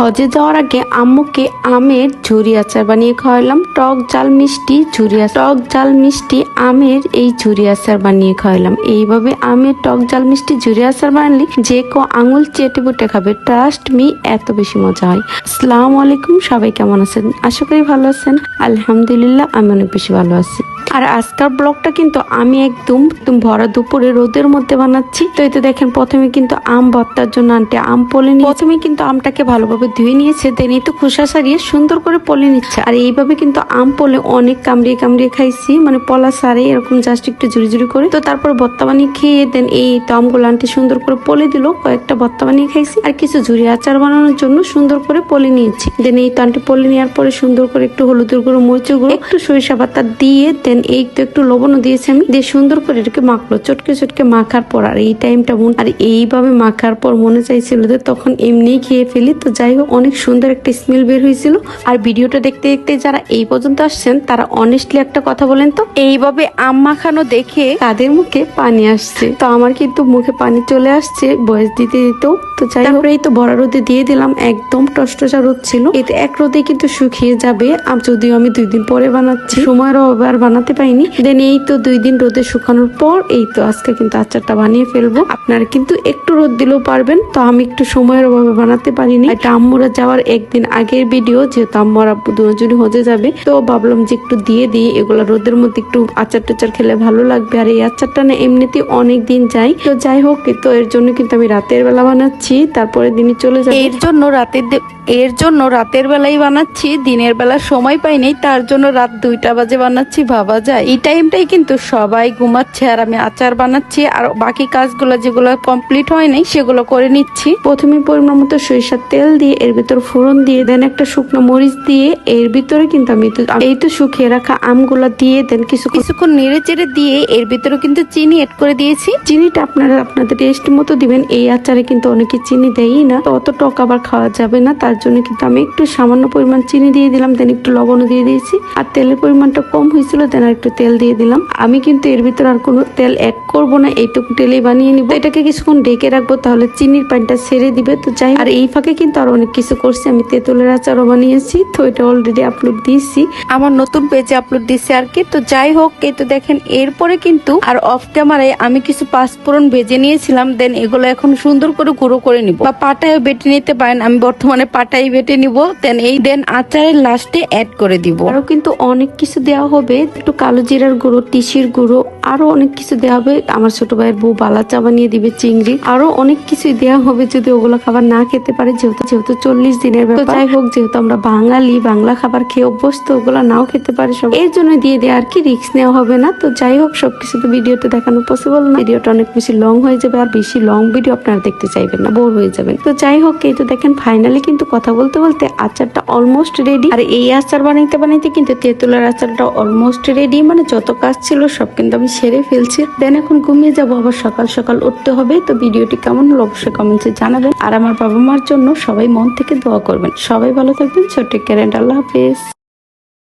হজে যাওয়ার আগে আম্মুকে আমের ঝুরি আচার বানিয়ে খাওয়ালাম টক জাল মিষ্টি ঝুরি টক জাল মিষ্টি আমের এই ঝুরি আচার বানিয়ে খাওয়ালাম এইভাবে আমের টক জাল মিষ্টি ঝুরি আচার বানালে যে কো আঙুল চেটে বুটে খাবে। ট্রাস্ট মি এত বেশি মজা হয়। আসসালামু আলাইকুম, সবাই কেমন আছেন? আশা করি ভালো আছেন। আলহামদুলিল্লাহ, আমি অনেক বেশি ভালো আছি। আর আজকের ব্লগটা কিন্তু আমি একদম একদম ভরা দুপুরে রোদের মধ্যে বানাচ্ছি। তো এতে দেখেন, প্রথমে কিন্তু আম ভর্তার জন্য আনতে আম পলে প্রথমে কিন্তু আমটাকে ভালোভাবে ধুয়ে নিয়েছে দেন তো খোসা সারিয়ে সুন্দর করে পলে নিচ্ছে। আর এইভাবে কিন্তু আম পলে অনেক কামড়িয়ে কামড়িয়ে খাইছি মানে পলা সারে এরকম জাস্ট একটু ঝুড়ি ঝুড়ি করে। তো তারপর ভর্তা বানিয়ে খেয়ে দেন, এই তো আমগুলো আনটি সুন্দর করে পলে দিল, কয়েকটা ভর্তা বানিয়ে খাইছি। আর কিছু ঝুড়ি আচার বানানোর জন্য সুন্দর করে পলে নিয়েছি। দেন এই তো আনটি পলে নেওয়ার পরে সুন্দর করে একটু হলুদের গুঁড়ো, মরিচের গুঁড়ো, একটু সরিষা পাতা দিয়ে দেন, এই তো একটু লবণও দিয়েছি আমি। দিয়ে সুন্দর করে এটাকে মাখলো, চটকে চটকে মাখার পর। আর এই টাইমটা মন আর এইভাবে মাখার পর মনে চাইছিল যে তখন এমনি খেয়ে ফেলি, তো যাই হোক অনেক সুন্দর একটা স্মেল বের হয়েছিল। আর ভিডিওটা দেখতে দেখতে যারা এই পর্যন্ত আসছেন তারা অনেস্টলি একটা কথা বলেন তো? এইভাবে আম মাখানো দেখে তাদের মুখে পানি আসছে। তো আমার কিন্তু মুখে পানি চলে আসছে বয়স দিতে দিতেও। তো যাই হোক এই তো বড় রোদে দিয়ে দিলাম একদম টসটসা রোদ ছিল। এতে এক রোদে কিন্তু শুকিয়ে যাবে। আর যদিও আমি দুই দিন পরে বানাচ্ছি সময়ের অভাবে আর বানাতে পাইনি দেন এই তো দুই দিন রোদে শুকানোর পর এই তো আজকে কিন্তু আচারটা বানিয়ে ফেলব। আপনারা কিন্তু একটু রোদ দিলেও পারবেন। তো আমি একটু সময়ের অভাবে বানাতে পারিনি। এটা আম্মুরা যাওয়ার একদিন আগের ভিডিও যেহেতু আম্মুরা দুজনই হতে যাবে তো ভাবলাম যে একটু দিয়ে দিই এগুলো রোদের মধ্যে একটু আচার টাচার খেলে ভালো লাগবে। আর এই আচারটা না এমনিতেই অনেক দিন যাই তো যাই হোক তো এর জন্য কিন্তু আমি রাতের বেলা বানাচ্ছি তারপরে দিনই চলে যাবে। এর জন্য রাতের এর জন্য রাতের বেলাই বানাচ্ছি দিনের বেলা সময় পাই নাই তার জন্য রাত দুইটা বাজে বানাচ্ছি ভাবা যায়। এই টাইমটাই কিন্তু সবাই ঘুমাচ্ছে আর আমি আচার বানাচ্ছি আর বাকি কাজগুলো যেগুলো কমপ্লিট হয় নাই সেগুলো করে নিচ্ছি। প্রথমে পরিমাণ মতো সরিষার তেল দিয়ে এর ভিতর ফোড়ন দিয়ে দেন একটা শুকনো মরিচ দিয়ে। এর ভিতরে কিন্তু আমি তো এই তো শুকিয়ে রাখা আমগুলা দিয়ে দেন কিছু কিছুক্ষণ নেড়ে চেড়ে দিয়ে এর ভিতরে কিন্তু চিনি এড করে দিয়েছি। চিনিটা আপনারা আপনাদের টেস্ট মতো দিবেন। এই আচারে কিন্তু অনেকে চিনি দেয়ই না। তো অত টক আবার খাওয়া যাবে না। তার জন্য কিন্তু আমি একটু সামান্য পরিমাণ চিনি দিয়ে দিলাম দেন একটু লবণও দিয়ে দিয়েছি। আর তেলের পরিমাণটা কম হয়েছিল দেন আর একটু তেল দিয়ে দিলাম। আমি কিন্তু এর ভিতরে আর কোনো তেল অ্যাড করব না। এইটুকু তেলেই বানিয়ে নিব। এটাকে কিছুক্ষণ ডেকে রাখব তাহলে চিনির পানিটা ছেড়ে দিবে। তো যাই আর এই ফাঁকে কিন্তু আর অনেক কিছু করছি আমি তেঁতুলের আচারও বানিয়েছি তো এটা অলরেডি আপলোড দিয়েছি। আমার নতুন পেজে আপলোড দিচ্ছে আর কি তো যাই হোক এই তো দেখেন এরপরে কিন্তু আর অফ ক্যামেরায় আমি কিছু পাঁচফোড়ন ভেজে নিয়েছিলাম দেন এগুলো এখন সুন্দর করে গুঁড়ো করে নিব। বা পাটায় বেটে নিতে পারেন আমি বর্তমানে পাটাই বেটে নিব দেন এই দেন আচারের লাস্টে অ্যাড করে দিব। আরও কিন্তু অনেক কিছু দেওয়া হবে একটু কালো জিরার গুঁড়ো তিসির গুঁড়ো আরও অনেক কিছু দেওয়া হবে। আমার ছোট ভাইয়ের বউ বালা চা বানিয়ে দিবে চিংড়ি আরও অনেক কিছুই দেওয়া হবে যদি ওগুলো খাবার না খেতে পারে যেহেতু যেহেতু চল্লিশ দিনের ব্যাপার। যাই হোক যেহেতু আমরা বাঙালি বাংলা খাবার খেয়ে অভ্যস্ত ওগুলো নাও খেতে পারে সব। এর জন্য দিয়ে দেয় আর কি রিস্ক নেওয়া হবে না। তো যাই হোক সবকিছু তো ভিডিওতে দেখানো পসিবল না। ভিডিওটা অনেক বেশি লং হয়ে যাবে আর বেশি লং ভিডিও আপনারা দেখতে চাইবেন না। বোর হয়ে যাবেন। তো যাই হোক এই তো দেখেন ফাইনালি কিন্তু কথা বলতে বলতে আচারটা অলমোস্ট রেডি আর এই আচার বানাইতে বানাইতে কিন্তু তেঁতুলের আচারটা অলমোস্ট রেডি মানে যত কাজ ছিল সব কিন্তু আমি সেরে ফেলছি। দেন এখন ঘুমিয়ে যাব আবার সকাল সকাল উঠতে হবে। তো ভিডিওটি কেমন হলো অবশ্যই কমেন্টে জানাবেন। আর আমার বাবা মার জন্য সবাই মন থেকে দোয়া করবেন। সবাই ভালো থাকবেন ছোট্ট ক্যারেন্ট আল্লাহ হাফেজ।